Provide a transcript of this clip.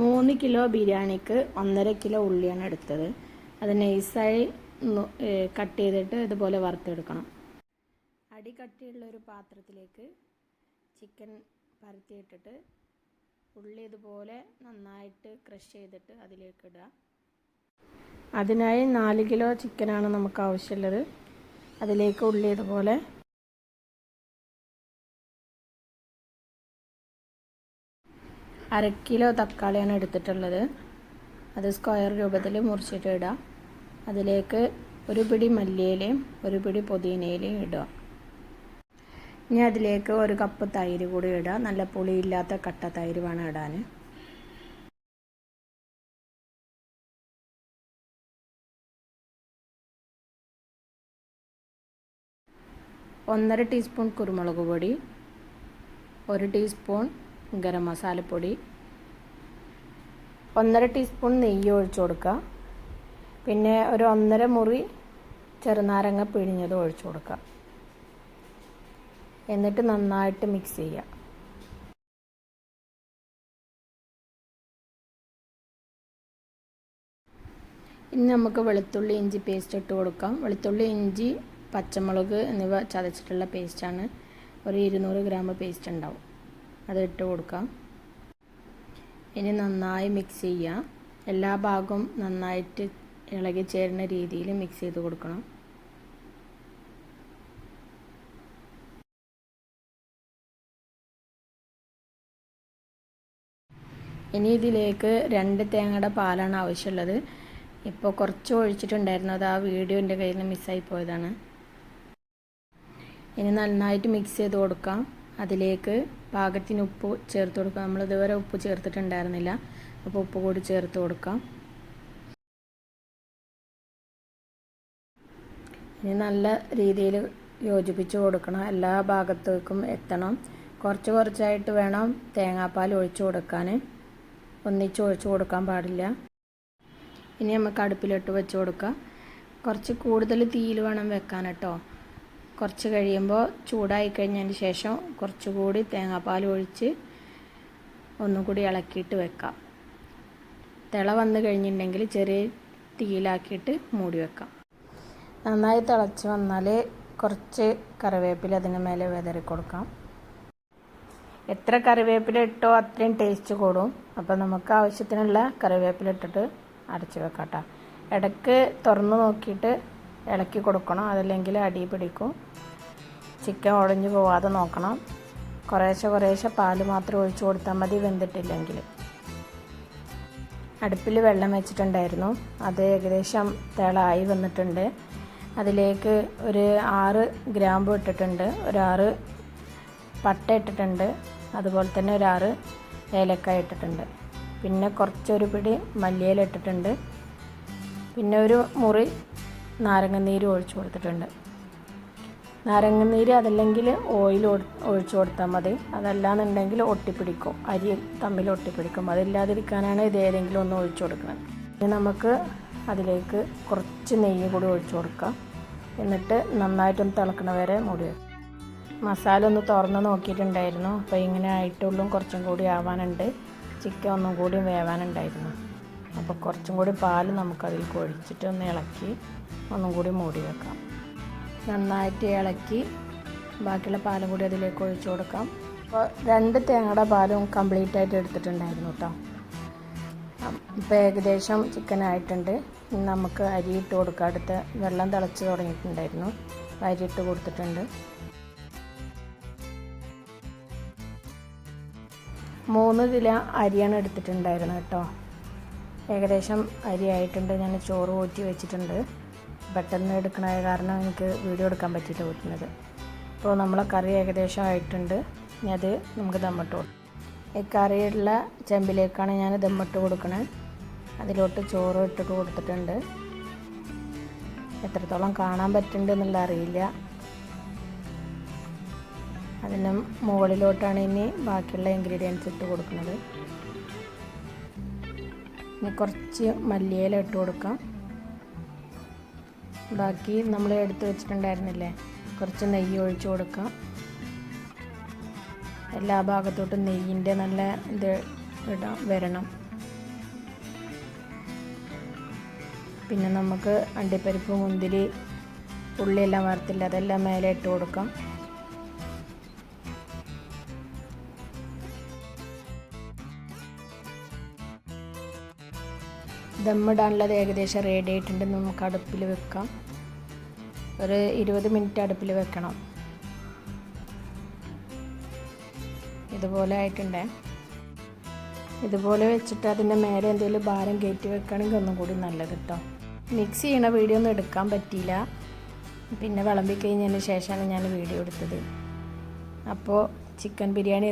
മൂന്ന് കിലോ ബിരിയാണിക്ക് ഒന്നര കിലോ ഉള്ളിയാണ് എടുത്തത്. അത് നൈസായി കട്ട് ചെയ്തിട്ട് ഇതുപോലെ വറുത്തെടുക്കണം. അടി കട്ടിയുള്ള ഒരു പാത്രത്തിലേക്ക് ചിക്കൻ പരത്തിയിട്ടിട്ട് ഉള്ളി ഇതുപോലെ നന്നായിട്ട് ക്രഷ് ചെയ്തിട്ട് അതിലേക്ക് ഇടുക. അതിനായി നാല് കിലോ ചിക്കനാണ് നമുക്ക് ആവശ്യമുള്ളത്. അതിലേക്ക് ഉള്ളി ഇതുപോലെ അര കിലോ തക്കാളിയാണ് എടുത്തിട്ടുള്ളത്. അത് സ്ക്വയർ രൂപത്തിൽ മുറിച്ചിട്ട് ഇടുക അതിലേക്ക് ഒരു പിടി മല്ലിയിലയും ഒരു പിടി പുതിനയിലയും ഇടുക. ഇനി അതിലേക്ക് ഒരു കപ്പ് തൈര് കൂടി ഇടുക നല്ല പുളിയില്ലാത്ത കട്ട തൈര് വേണം ഇടാൻ ഒന്നര ടീസ്പൂൺ കുരുമുളക് പൊടി ഒരു ടീസ്പൂൺ ഗരം മസാലപ്പൊടി. ഒന്നര ടീസ്പൂൺ നെയ്യ് ഒഴിച്ചു കൊടുക്കുക. പിന്നെ ഒരു ഒന്നര മുറി ചെറുനാരങ്ങ പിഴിഞ്ഞത് ഒഴിച്ചു കൊടുക്കുക. എന്നിട്ട് നന്നായിട്ട് മിക്സ് ചെയ്യുക. ഇനി നമുക്ക് വെളുത്തുള്ളി ഇഞ്ചി പേസ്റ്റ് ഇട്ട് കൊടുക്കാം. വെളുത്തുള്ളി ഇഞ്ചി പച്ചമുളക് എന്നിവ ചതച്ചിട്ടുള്ള പേസ്റ്റാണ് ഒരു ഇരുന്നൂറ് ഗ്രാം പേസ്റ്റ് ഉണ്ടാവും. അത് ഇട്ട് കൊടുക്കാം. ഇനി നന്നായി മിക്സ് ചെയ്യുക എല്ലാ ഭാഗവും നന്നായിട്ട് ഇളകി ചേരുന്ന രീതിയിൽ മിക്സ് ചെയ്ത് കൊടുക്കണം. ഇനി ഇതിലേക്ക് രണ്ട് തേങ്ങയുടെ പാലാണ് ആവശ്യമുള്ളത്. ഇപ്പോൾ കുറച്ച് ഒഴിച്ചിട്ടുണ്ടായിരുന്നു അത് ആ വീഡിയോ എന്റെ കയ്യിൽ നിന്ന് മിസ്സായി പോയതാണ്. ഇനി നന്നായിട്ട് മിക്സ് ചെയ്ത് കൊടുക്കാം. അതിലേക്ക് പാകത്തിന് ഉപ്പ് ചേർത്ത് കൊടുക്കാം. നമ്മൾ ഇതുവരെ ഉപ്പ് ചേർത്തിട്ടുണ്ടായിരുന്നില്ല. അപ്പോൾ ഉപ്പ് കൂടി ചേർത്ത് കൊടുക്കാം. ഇനി നല്ല രീതിയിൽ യോജിപ്പിച്ച് കൊടുക്കണം. എല്ലാ ഭാഗത്തേക്കും എത്തണം. കുറച്ച് കുറച്ചായിട്ട് വേണം തേങ്ങാപ്പാൽ ഒഴിച്ചു കൊടുക്കാൻ. ഒന്നിച്ച് ഒഴിച്ചു കൊടുക്കാൻ പാടില്ല. ഇനി നമുക്ക് അടുപ്പിലിട്ട് വെച്ച് കൊടുക്കാം. കുറച്ച് കൂടുതൽ തീയിൽ വേണം വെക്കാൻ കേട്ടോ. കുറച്ച് കഴിയുമ്പോൾ ചൂടായി കഴിഞ്ഞതിന് ശേഷം കുറച്ചുകൂടി തേങ്ങാപ്പാൽ ഒഴിച്ച് ഒന്നും കൂടി ഇളക്കിയിട്ട് വെക്കാം. തിള വന്ന് കഴിഞ്ഞിട്ടുണ്ടെങ്കിൽ ചെറിയ തീയിലാക്കിയിട്ട് മൂടി വെക്കാം. നന്നായി തിളച്ച് വന്നാൽ കുറച്ച് കറിവേപ്പില അതിന് മേലെ വിതറി കൊടുക്കാം. എത്ര കറിവേപ്പില ഇട്ടോ അത്രയും ടേസ്റ്റ് കൂടും. അപ്പോൾ നമുക്ക് ആവശ്യത്തിനുള്ള കറിവേപ്പില ഇട്ടിട്ട് അടച്ചു വെക്കാം കേട്ടോ ഇടയ്ക്ക് തുറന്ന് നോക്കിയിട്ട് ഇളക്കി കൊടുക്കണം. അതല്ലെങ്കിൽ അടി പിടിക്കും. ചിക്കൻ ഉടഞ്ഞു പോവാതെ നോക്കണം. കുറേശ്ശെ കുറേശ്ശെ പാൽ മാത്രം ഒഴിച്ചു കൊടുത്താൽ മതി വെന്തിട്ടില്ലെങ്കിൽ. അടുപ്പിൽ വെള്ളം വെച്ചിട്ടുണ്ടായിരുന്നു. അത് ഏകദേശം തിളായി വന്നിട്ടുണ്ട്. അതിലേക്ക് ഒരു ആറ് ഗ്രാമ്പ് ഇട്ടിട്ടുണ്ട്. ഒരാറ് പട്ട ഇട്ടിട്ടുണ്ട്. അതുപോലെ തന്നെ ഒരാറ് ഏലക്കായ ഇട്ടിട്ടുണ്ട്. പിന്നെ കുറച്ചൊരു പിടി മല്ലിയില ഇട്ടിട്ടുണ്ട്. പിന്നെ ഒരു മുറി നാരങ്ങനീര് ഒഴിച്ചു കൊടുത്തിട്ടുണ്ട്. നാരങ്ങനീര് അതല്ലെങ്കിൽ ഓയിൽ ഒഴിച്ചു കൊടുത്താൽ മതി. അതല്ലാന്നുണ്ടെങ്കിൽ ഒട്ടിപ്പിടിക്കും. അരി തമ്മിൽ ഒട്ടിപ്പിടിക്കും. അതില്ലാതിരിക്കാനാണ് ഇത് ഏതെങ്കിലും ഒന്ന് ഒഴിച്ചു കൊടുക്കുന്നത്. ഇനി നമുക്ക് അതിലേക്ക് കുറച്ച് നെയ്യ് കൂടി ഒഴിച്ചു കൊടുക്കാം. എന്നിട്ട് നന്നായിട്ടൊന്ന് തിളക്കണ വരെ മൂടി മസാല ഒന്ന് തുറന്ന് നോക്കിയിട്ടുണ്ടായിരുന്നു. അപ്പോൾ ഇങ്ങനെ ആയിട്ടുള്ളും കുറച്ചും കൂടി ആവാനുണ്ട്. ചിക്കൻ ഒന്നും കൂടി വേവാനുണ്ടായിരുന്നു. അപ്പോൾ കുറച്ചും കൂടി പാൽ നമുക്കതിൽ ഒഴിച്ചിട്ട് ഒന്ന് ഇളക്കി ഒന്നും കൂടി മൂടി വെക്കാം. നന്നായിട്ട് ഇളക്കി ബാക്കിയുള്ള പാലും കൂടി അതിലേക്ക് ഒഴിച്ചു കൊടുക്കാം. അപ്പോൾ രണ്ട് തേങ്ങയുടെ പാലും കംപ്ലീറ്റ് ആയിട്ട് എടുത്തിട്ടുണ്ടായിരുന്നു കേട്ടോ. ഇപ്പോൾ ഏകദേശം ചിക്കൻ ആയിട്ടുണ്ട്. നമുക്ക് അരി ഇട്ട് കൊടുക്കാം. അടുത്ത് വെള്ളം തിളച്ച് തുടങ്ങിയിട്ടുണ്ടായിരുന്നു. അരി ഇട്ട് കൊടുത്തിട്ടുണ്ട്. മൂന്ന് കിലോ അരിയാണ് എടുത്തിട്ടുണ്ടായിരുന്നത് കേട്ടോ. ഏകദേശം അരി ആയിട്ടുണ്ട്. ഞാൻ ചോറ് ഊറ്റി വെച്ചിട്ടുണ്ട്. പെട്ടെന്ന് എടുക്കണത് കാരണം എനിക്ക് വീഡിയോ എടുക്കാൻ പറ്റിയിട്ട് പറ്റുന്നത് അപ്പോൾ നമ്മളെ കറി ഏകദേശം ആയിട്ടുണ്ട്. അത് നമുക്ക് ദമ്മിട്ട് കൊടുക്കും. ഈ കറിയുള്ള ചെമ്പിലേക്കാണ് ഞാൻ ദമ്മിട്ട് കൊടുക്കണത് അതിലോട്ട് ചോറ് ഇട്ടിട്ട് കൊടുത്തിട്ടുണ്ട്. എത്രത്തോളം കാണാൻ പറ്റുന്നുണ്ട് എന്നുള്ള അറിയില്ല. അതിന് മുകളിലോട്ടാണ് ഇനി ബാക്കിയുള്ള ഇൻഗ്രീഡിയൻസ് ഇട്ട് കൊടുക്കുന്നത്. ഇനി കുറച്ച് മല്ലിയില ഇട്ട് കൊടുക്കാം. ബാക്കി നമ്മൾ എടുത്ത് വെച്ചിട്ടുണ്ടായിരുന്നില്ലേ? കുറച്ച് നെയ്യ് ഒഴിച്ചു കൊടുക്കാം. എല്ലാ ഭാഗത്തോട്ടും നെയ്യിന്റെ നല്ല ഇത് ഇടാം വരണം. പിന്നെ നമുക്ക് അണ്ടിപ്പരിപ്പ് മുന്തിരി ഉള്ളിയെല്ലാം വറുത്തില്ല അതെല്ലാം മേലെ ഇട്ട് കൊടുക്കാം. ദമ്മിടാനുള്ളത് ഏകദേശം റെഡി ആയിട്ടുണ്ട്. നമുക്ക് അടുപ്പിൽ വെക്കാം. ഒരു ഇരുപത് മിനിറ്റ് അടുപ്പിൽ വെക്കണം. ഇതുപോലെ ആയിട്ടുണ്ടേ. ഇതുപോലെ വെച്ചിട്ട് അതിന്റെ മേലെ എന്തെങ്കിലും ഭാരം കയറ്റി വെക്കുകയാണെങ്കിൽ ഒന്നും കൂടി നല്ലത് കേട്ടോ മിക്സ് ചെയ്യണ വീഡിയോ ഒന്നും എടുക്കാൻ പറ്റിയില്ല. പിന്നെ വിളമ്പി കഴിഞ്ഞതിന് ശേഷമാണ് ഞാൻ വീഡിയോ എടുത്തത്. അപ്പോൾ ചിക്കൻ ബിരിയാണി